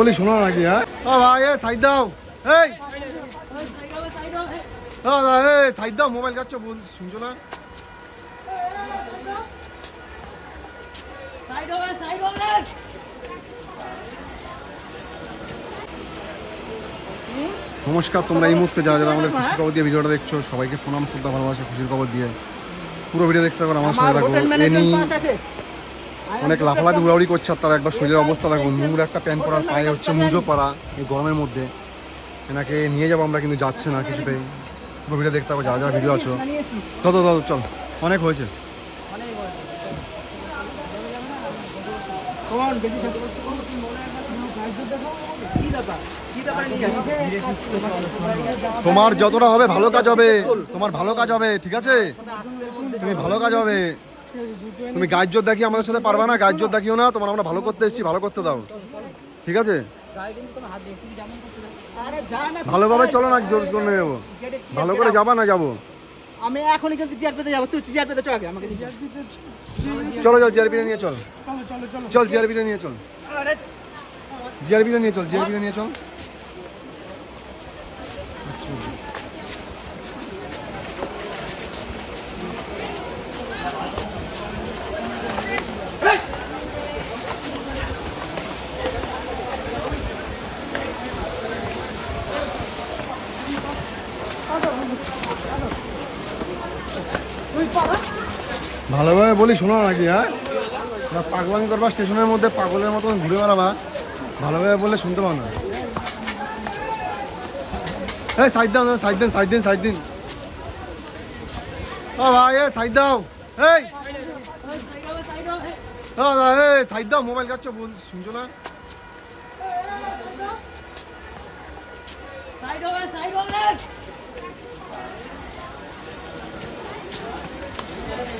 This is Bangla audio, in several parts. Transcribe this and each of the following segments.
বলি শোনো নাকি হ্যাঁ? ও ভাই এ সাইড দাও। এই। সাইড দাও মোবাইল কাটছো বল শুনছো না? নমস্কার তোমরা এই মুহূর্তে যারা যারা আমাদের খুশির খবর দিয়ে ভিডিওটা দেখছ সবাইকে প্রণাম শ্রদ্ধা ভালোবাসা খুশির খবর দিয়ে পুরো ভিডিও দেখতে পারো আমার সাথে এনি অনেক লাফালাফি উড়াউড়ি করছে আর তার একবার শরীরের অবস্থা। দেখো নোংরা একটা প্যান্ট পরার পায়ে হচ্ছে মুজো পরা এই গরমের মধ্যে। এনাকে নিয়ে যাব আমরা, কিন্তু যাচ্ছে না কিছুতেই। ভিডিও দেখতে পাবো যা যা ভিডিও আছো। তত তত চল। অনেক হয়েছে। তোমার যতটা হবে, ভালো কাজ হবে। তোমার ভালো কাজ হবে, ঠিক আছে? তুমি ভালো কাজ হবে। তুমি গায়ের জোর দেখিয়ে আমাদের সাথে পারবা না গায়ের জোর দেখিও না তোমার আমরা ভালো করতে এসেছি ভালো করতে দাও। ঠিক আছে? ভালোভাবে চলো না জোর করে যাব। ভালো করে যাবা না যাব? আমি এখনই কিন্তু চেয়ার পেতে যাব তুই পেতে চল আগে আমাকে নিয়ে চলো। চল নিয়ে চল। চল জিআরপিটা নিয়ে চল। আরে। জিআরপিটা নিয়ে চল নিয়ে চল। ভালোভাবে বলি, শোনো নাকি হ্যাঁ? না পাগলামি করবা, স্টেশনের মধ্যে পাগলের মতন ঘুরে বেড়াবা। ভালোভাবে বললে শুনতে পাও না। এই সাইড দাও সাইড দিন সাইড দিন সাইড দিন। ও ভাই এ সাইড দাও। এই! ও দা এই সাইড দাও মোবাইল কাটছো, বল শুনছো না?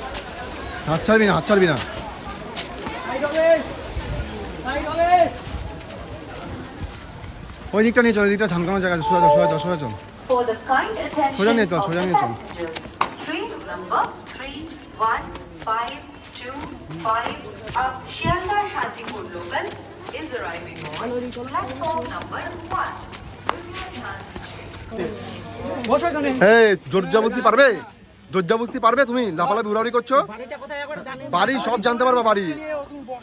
হাত ছাড়বি না ওই দিকটা নিয়ে চল ওই দিকটা ঝানকানো জায়গা আছে সোজা সোজা সোজা চল For the kind attention সোজা নিয়ে চল of সোজা the নিয়ে চল passengers, train number 3152 of Shialda Shantipur local is arriving on platform number 1. বসো এখানে এই জোরজাবস্তি পারবে জোরজাবস্তি পারবে? তুমি লাফালাফি উড়াউড়ি করছ? বাড়ি সব জানতে পারবা বাড়ি।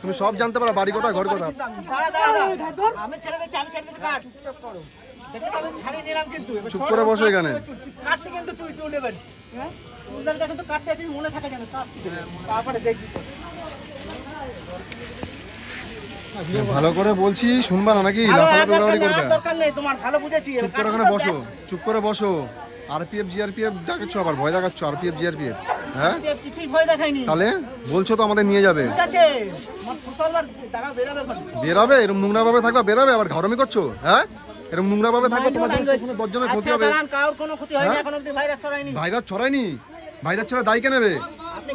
তুমি সব জানতে পারবা বাড়ি কোথায় ঘর কোথায়। চুপ করো বসো এখানে। হ্যাঁ। ভালো করে বলছি শুনবা না নাকি? লাফালাফি উড়াউড়ি করবে। চুপ করে ওখানে বসো চুপ করে বসো। আরপিএফ জিআরপিএফ দেখাচ্ছ আবার ভয় দেখাচ্ছ আরপিএফ জিআরপিএফ হ্যাঁ? কিছুই ভয় দেখায়নি। তাহলে বলছো তো আমাদের নিয়ে যাবে। ঠিক আছে। বেরাবে এরকম নোংরা ভাবে থাকবা বেরাবে আবার? ঘরমি করছ? হ্যাঁ? এরকম নোংরা ভাবে থাকবে তোমার। স্টেশনে দশজনের ক্ষতি হবে কারোর কোনো ক্ষতি হয়নি হ্যাঁ? এখন অব্দি ভাইরাস ছড়ায়নি। ভাইরাস ছড়ায়নি? ভাইরাস ছড়া দায়ী কে নেবে?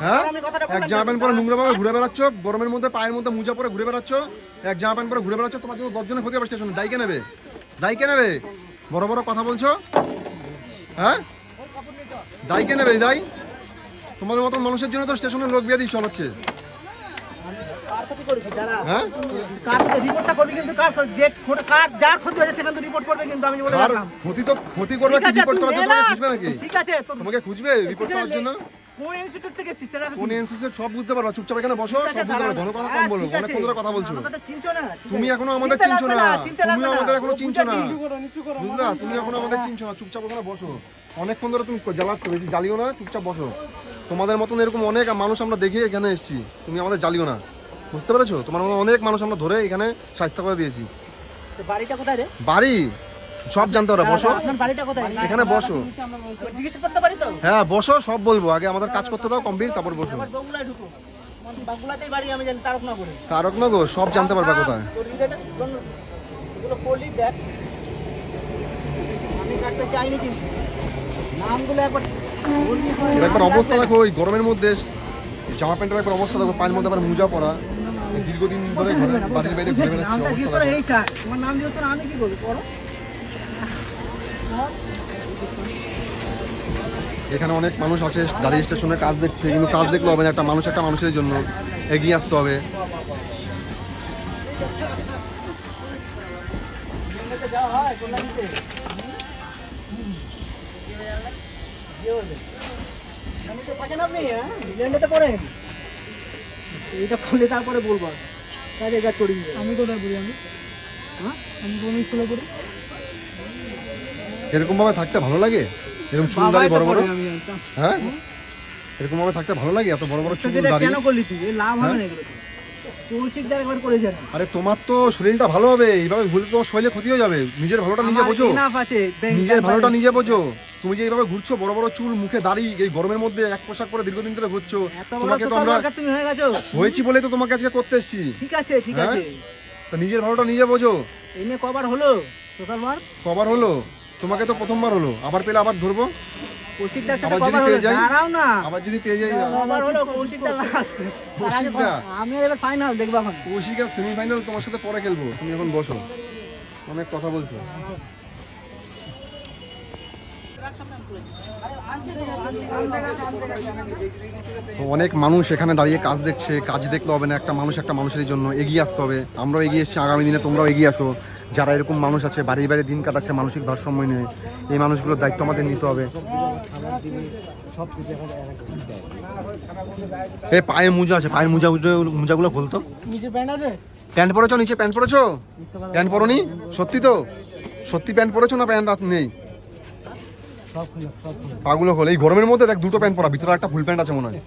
হ্যাঁ? এক বললাম জামা প্যান্ট পরে দাঁড়ান। নোংরা ভাবে ঘুরে বেড়াচ্ছ গরমের মধ্যে পায়ের মধ্যে মোজা পরে ঘুরে বেড়াচ্ছ এক জামা প্যান্ট পরে ঘুরে বেড়াচ্ছ তোমার জন্য দশজনের ক্ষতি হবে স্টেশনে দায়ী কে নেবে? দায়ী কে নেবে? বড় বড় কথা বলছো? হ্যাঁ? দায় কে নেবে তোমাদের মতন মানুষের জন্য তো স্টেশনে লোক বিয়াদি চলাচ্ছে। ক্ষতি হ্যাঁ? রিপোর্টটা করবি কিন্তু কার ক্ষতি- যে ক্ষতি- কার যার ক্ষতি হয়েছে সেখান থেকে রিপোর্ট করবে কিন্তু আমি বলে আর ক্ষতি তো ক্ষতি করবে তোমাকে খুঁজবে রিপোর্ট করার জন্য? কোন ইনস্টিটিউট থেকে এসেছিস? তারা কোন এনসিসি সব বুঝতে পারবা। চুপচাপ এখানে বসো। সব বুঝতে পারো ঘন কথা কম বলো। অনেক ধরে কথা বলছো। তুমি এখনও আমাদের চিনছো না। তুমি আমাদের এখনও চিনছো না। বুঝলা? তুমি এখনও আমাদের চিনছো না। চুপচাপ ওখানে বসো। অনেকক্ষণ ধরে তুমি জ্বালাচ্ছ। বেশি জ্বালিও না। চুপচাপ বসো। তোমাদের মতন এরকম অনেক মানুষ আমরা দেখে এখানে এসেছি। তুমি আমাদের জ্বালিও না। বুঝতে পেরেছ? তোমার মতো অনেক মানুষ আমরা ধরে এখানে স্বাস্থ্য করে দিয়েছি। বাড়িটা কোথায় রে? বাড়ি? সব জানতে পারো বসো। কোথায়? এখানে বসো। হ্যাঁ বসো সব বলব। আগে আমাদের কাজ করতে দাও কমপ্লিট তারপর বসো। তারকনগরে। সব জানতে পারবে কোথায়। একবার একবার নাম অবস্থা দেখো ওই গরমের মধ্যে জামা প্যান্টের একবার অবস্থা দেখো পায়ের মধ্যে আবার মোজা পরা। দীর্ঘদিন ধরে বাড়ির বাইরে ঘুরে বেড়াচ্ছে অবস্থা এখানে অনেক মানুষ আছে দাঁড়িয়ে স্টেশনে কাজ দেখছে কিন্তু কাজ দেখলে হবে না একটা মানুষ একটা মানুষের জন্য এগিয়ে আসতে হবে। হয় হ্যাঁ এইটা খুলে তারপরে বলব। কাজে কাজ করি আমি কোথায় পড়ি আমি? হ্যাঁ? আমি কোন স্কুলে পড়ি? এরকম ভাবে থাকতে ভালো লাগে? এরকম চুল দাড়ি বড় বড়? হ্যাঁ? এরকম ভাবে থাকতে ভালো লাগে? এত বড় বড় চুল দাড়ি? কেন করলি তুই? লাভ হবে না করে যান আরে তোমার তো শরীরটা ভালো হবে এইভাবে তোমার শরীরে ক্ষতি হয়ে যাবে। নিজের ভালোটা নিজে বোঝো। নিজের ভালোটা নিজে বোঝো। তুমি যে এইভাবে ঘুরছো বড় বড় চুল মুখে দাড়ি এই গরমের মধ্যে এক পোশাক পরে দীর্ঘদিন ধরে ঘুরছো তোমাকে তো আমরা হয়ে হয়েছি বলে তো তোমাকে আজকে করতে এসেছি। ঠিক আছে ঠিক হ্যাঁ? আছে। তো নিজের ভালোটা নিজে বোঝো। এই নিয়ে কবার হলো? সোশ্যাল ওয়ার্ক কবার হলো? তোমাকে তো প্রথমবার হলো। আবার পেলে আবার ধরবো? কৌশিক সাথে আবার যদি পেয়ে যাই? দাঁড়াও না। আবার যদি পেয়ে যাই কবার হলো কৌশিক লাস্ট কৌশিক আমি এবার ফাইনাল দেখব এখন। কৌশিকের সেমিফাইনাল তোমার সাথে পরে খেলব। তুমি এখন বসো। অনেক কথা বলছো। তো অনেক মানুষ এখানে দাঁড়িয়ে কাজ দেখছে কাজ দেখতে হবে না একটা মানুষ একটা মানুষের জন্য এগিয়ে আসতে হবে। আমরাও এগিয়ে এসেছি আগামী দিনে তোমরাও এগিয়ে আসো। যারা এরকম মানুষ আছে বাড়ি বাড়ি দিন কাটাচ্ছে মানসিক ভারসাম্য নিয়ে এই মানুষগুলোর দায়িত্ব আমাদের নিতে হবে। এ পায়ে মোজা আছে পায়ের মোজা মোজাগুলো খুলতো প্যান্ট পরেছো নিচে প্যান্ট পরেছো? প্যান্ট পরনি? সত্যি তো? সত্যি প্যান্ট পরেছো না প্যান্ট নেই? পাগুলো খোল এই গরমের মধ্যে দেখ দুটো প্যান্ট পরা ভিতরে একটা ফুল প্যান্ট আছে মনে হয়।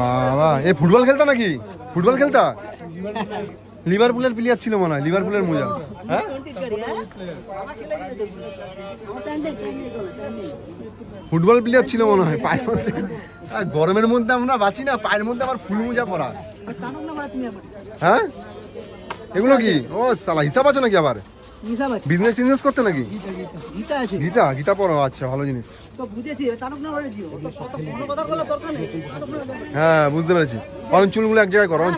বাবা এ ফুটবল খেলতো নাকি? ফুটবল খেলতা? লিভারপুলের প্লেয়ার ছিল মনে হয় লিভারপুলের মোজা। হ্যাঁ? ফুটবল প্লেয়ার ছিল মনে হয় পায়ের মধ্যে। আর গরমের মধ্যে আমরা বাঁচি না পায়ের মধ্যে আবার ফুল মোজা পরা। হ্যাঁ? এগুলো কি? ও সালা হিসাব আছে নাকি আবার? বিজনেস টিজনেস করতে নাকি? গীতা আছে। গীতা গীতা পড়ো আচ্ছা ভালো জিনিস। তো বুঝেছি। হ্যাঁ বুঝতে পেরেছি। অঞ্চলগুলো এক জায়গায় করো অরণ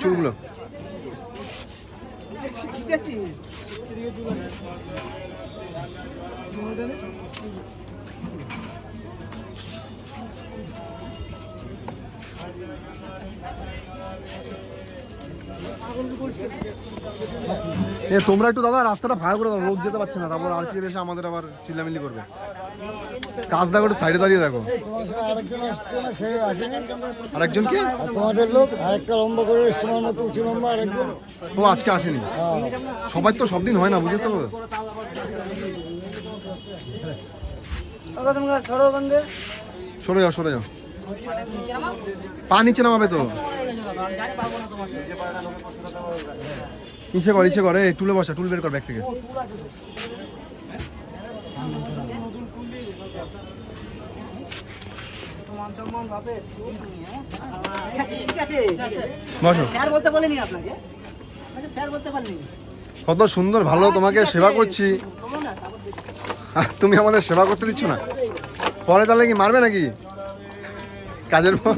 তোমরা একটু দাদা রাস্তাটা ভাড়া করে দাও, লোক যেতে পারছে না, তারপর আর কি এসে আমাদের আবার চিল্লামিল্লি করবে। কাজ দেখো একটু সাইডে দাঁড়িয়ে দেখো। আরেকজন আরেকজনকে তোমাদের লোক আরেকটা লম্বা করে তোমার মতো উঁচু লম্বা আরেকজন ও, আজকে আসেনি। সবাই তো সব দিন হয় না বুঝতে পারো সরে যাও সরে যাও। পা নিচে নামাবে তো। ইচ্ছে কর ইচ্ছে করে টুলে বসা টুল বের কর ব্যাগ থেকে। মান কত সুন্দর ভালো তোমাকে সেবা করছি। তুমি আমাদের সেবা করতে দিচ্ছ না? পরে তাহলে কি মারবে নাকি? কাজের পর?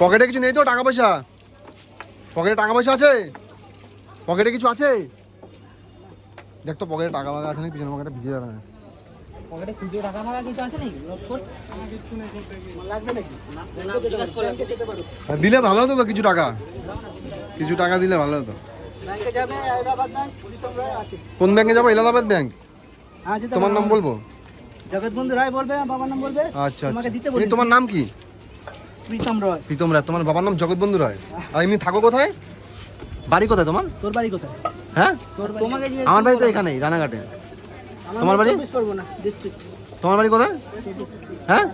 পকেটে কিছু নেই তো টাকা পয়সা? পকেটে টাকা পয়সা আছে? পকেটে কিছু আছে? দেখ তো পকেটে টাকা ফাকা আছে নাকি পিছনে পকেটে ভিজে যাবে না। পকেটে খুচরো টাকা কিছু আছে নাকি? লাগবে নাকি দিলে ভালো হতো তো কিছু টাকা। কিছু টাকা দিলে ভালো হতো। ব্যাংকে যাবে হায়দ্রাবাদ ব্যাংক পুলিশ সংগ্রহে আছে কোন ব্যাংকে যাব এলাহাবাদ ব্যাংক তোমার নাম বলব? জগৎবন্ধু রায় বলবে বাবার নাম বলবে আচ্ছা তোমাকে আচ্ছা। তোমার নাম কি? প্রীতম রয়। প্রীতম রায় তোমার বাবার নাম জগৎবন্ধু রায়। আর এমনি থাকো কোথায়? বাড়ি কোথায় তোমার? তোর বাড়ি কোথায়? হ্যাঁ? তোমাকে আমার বাড়ি তো এখানেই রানাঘাটে। তোমার বাড়ি? ডিস্ট্রিক্ট তোমার বাড়ি কোথায়? হ্যাঁ?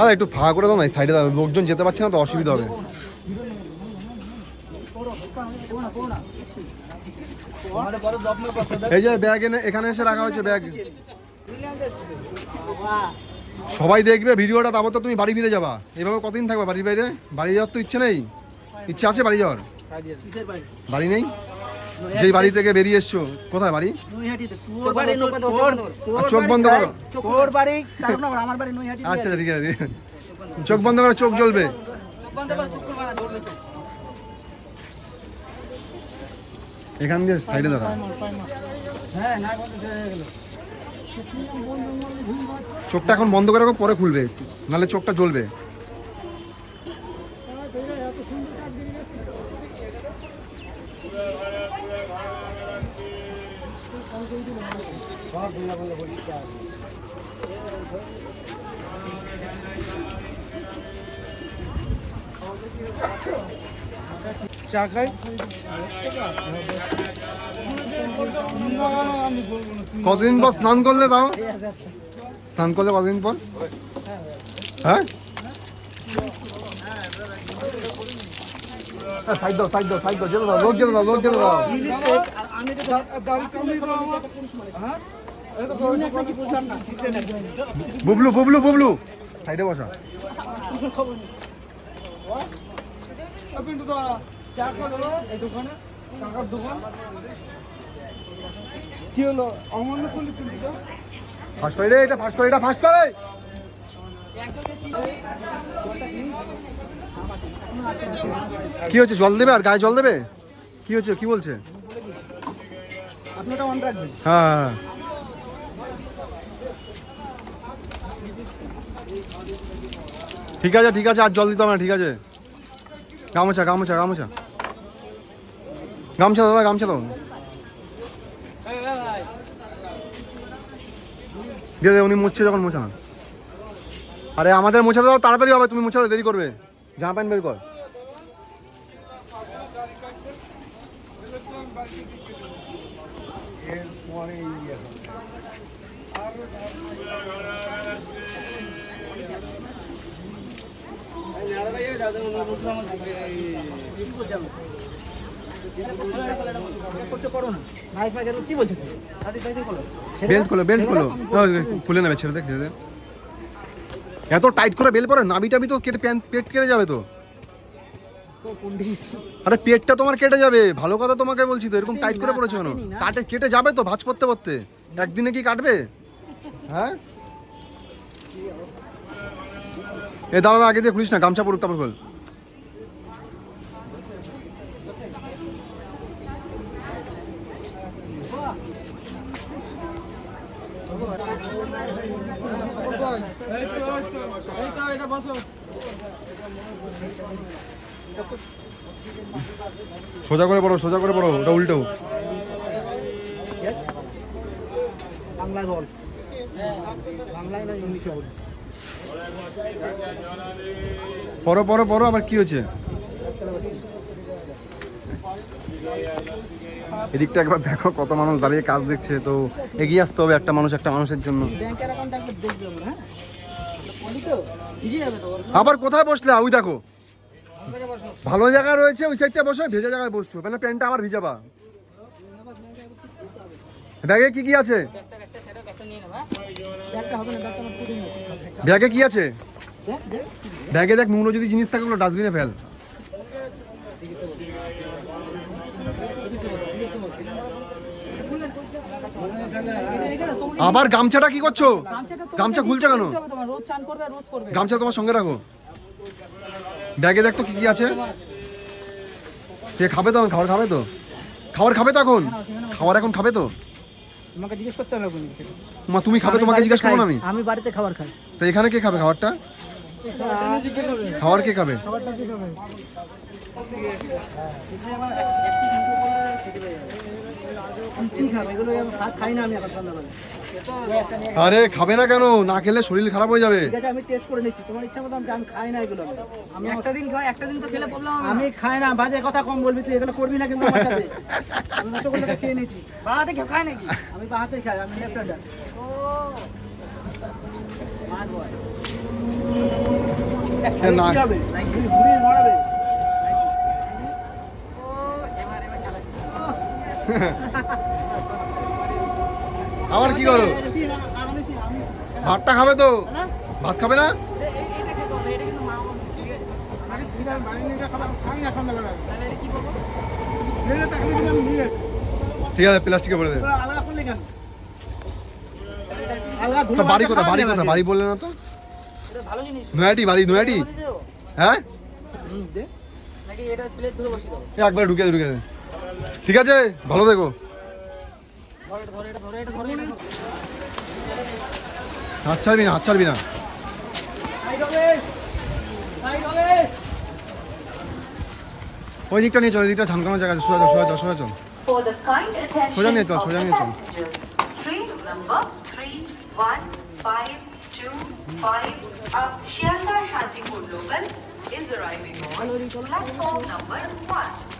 আরে একটু ফাঁকা করে দাও না সাইডে দাও লোকজন যেতে পারছে না তো অসুবিধা হবে। এই যে ব্যাগ এনে এখানে এসে রাখা হয়েছে ব্যাগ। সবাই দেখবে ভিডিওটা তারপর তো তুমি বাড়ি ফিরে যাবা। এভাবে কতদিন থাকবা বাড়ির বাইরে? বাড়ি যাওয়ার তো ইচ্ছে নেই। ইচ্ছে আছে বাড়ি যাওয়ার? বাড়ি? বাড়ি নেই? যেই বাড়ি থেকে বেরিয়ে এসছো কোথায় বাড়ি? চোখ বন্ধ, করো। তোর আর চোখ বাড়ি বন্ধ কোথায়? করো। তোর বাড়ি তার না আমার বাড়ি নৈহাটি। আচ্ছা ঠিক আছে। চোখ বন্ধ করে চোখ জ্বলবে। করো চোখ জ্বলবে এখান দিয়ে সাইডে দাঁড়া হ্যাঁ না চোখটা এখন বন্ধ করে পরে খুলবে। নাহলে চোখটা জ্বলবে। চা খাই? কতদিন পর স্নান করলে তাও? স্নান করলে কতদিন পর? হ্যাঁ? সাইড দাও সাইড দাও সাইড দাও যেতে দাও, লোক যেতে দাও, লোক যেতে দাও। বুবলু বুবলু বুবলু। সাইডে বসা। কিন্তু তো চা এই দোকানে কাকার দোকান। কি হলো? অমান্য করলি তুই তো ফার্স্ট করে রে এটা ফার্স্ট করে এটা ফার্স্ট করে! কি হচ্ছে জল দেবে আর গায়ে জল দেবে? কি হচ্ছে কি বলছে? আপনি অন রাখবেন? হ্যাঁ হ্যাঁ, হ্যাঁ। ঠিক আছে ঠিক আছে আর জল দিতে হবে না ঠিক আছে। গামছা গামছা গামছা। গামছা দাদা গামছা দাও। দিয়ে দে উনি মুছছে যখন মোছা না আরে আমাদের মোছা দাও, তাড়াতাড়ি হবে, তুমি মোছাতে দেরি করবে। জামা প্যান্ট বের কর। দাদি বেল্ট খোলো নেবে ছেড়ে দে ছেড়ে এত টাইট করে বেল পরে নাবি টাবি তো কেটে পেট কেটে যাবে তো। আরে পেটটা তোমার কেটে যাবে। ভালো কথা তোমাকে বলছি তো এরকম টাইট করে পড়েছো কেন? কাটে কেটে যাবে তো ভাঁজ পড়তে পড়তে। একদিনে কি কাটবে? হ্যাঁ? এ দাঁড়া আগে দিয়ে খুলিস না গামছা পড়ুক তারপর খোল এই তো এটা বসো সোজা করে পড়ো সোজা করে পড়ো ওটা উল্টো। বাংলায় বল। বাংলায় না ইংলিশে বল। পড়ো পড়ো পড়ো আবার কি হয়েছে? এদিকটা একবার দেখো কত মানুষ দাঁড়িয়ে কাজ দেখছে, তো এগিয়ে আসতে হবে একটা মানুষ একটা মানুষের জন্য। আবার কোথায় বসলে? ওই দেখো। ভালো জায়গা রয়েছে, ওই সাইডটা বসো, ভেজা জায়গায় বসছো। মানে প্যান্টটা আবার ভিজাবা। ব্যাগে কি কি আছে? ব্যাগে কি আছে? ব্যাগে দেখ নোংরা যদি জিনিস থাকে ওগুলো ডাস্টবিনে ফেল। আবার গামছাটা কি করছ? গামছা খুলছে কেন? গামছা তোমার সঙ্গে রাখো। ব্যাগে দেখ তো কি কি আছে? সে খাবে তো খাবার খাবে তো? খাবার খাবে তো এখন খাবার এখন খাবে তো? তোমাকে জিজ্ঞেস করতে হবে মা তুমি খাবে তোমাকে জিজ্ঞেস করব আমি। আমি বাড়িতে খাবার খাই। তো এখানে কে খাবে খাবারটা? খাবার কে খাবে? খাবারটা কি খাবে? আরে খাবে না কেন? না খেলে শরীর খারাপ হয়ে যাবে। ঠিক আছে আমি টেস্ট করে নিচ্ছি। তোমার ইচ্ছা মতো আমি খাই না এগুলো। আমি। একটা দিন খাও একটা দিন তো খেলে হবে আমি খাই না বাজে কথা কম বলবি তুই এগুলো করবি না কিন্তু আমার সাথে। আমি রসগোল্লাটা খেয়ে নিয়েছি। বাড়াতে কেউ খায় নাকি? আমি বাহাতে খাই আমি লেফট হ্যান্ডার না। ঘুরিয়ে নড়াবে আবার কি করো? ভাতটা খাবে তো? ভাত খাবে না? ঠিক আছে প্লাস্টিকে ভরে দেবে বাড়ি কোথায়? বাড়ি কোথায়? বাড়ি বললে না তো। এটা নয়াটি বাড়ি নয়াটি। হ্যাঁ? হুম, দে। নাকি এটা প্লেট ধরে বসে দেবো এই একবার ঢুকে ঢুকে দে। ঠিক আছে ভালো দেখো ধরে এটা ধরে এটা ধরে এটা ধরে এটা হাত ছাড়বি না হাত ছাড়বি না সাইড হবে সাইড হবে ওই দিকটা নিয়ে চল ওই দিকটা ঝামকানো জায়গা আছে সোজা চল সোজা চল সোজা চল For the kind attention সোজা নিয়ে চল, of সোজা the নিয়ে চল। passengers, train number 3152 of Shialda Shantipur local is arriving on platform number 1.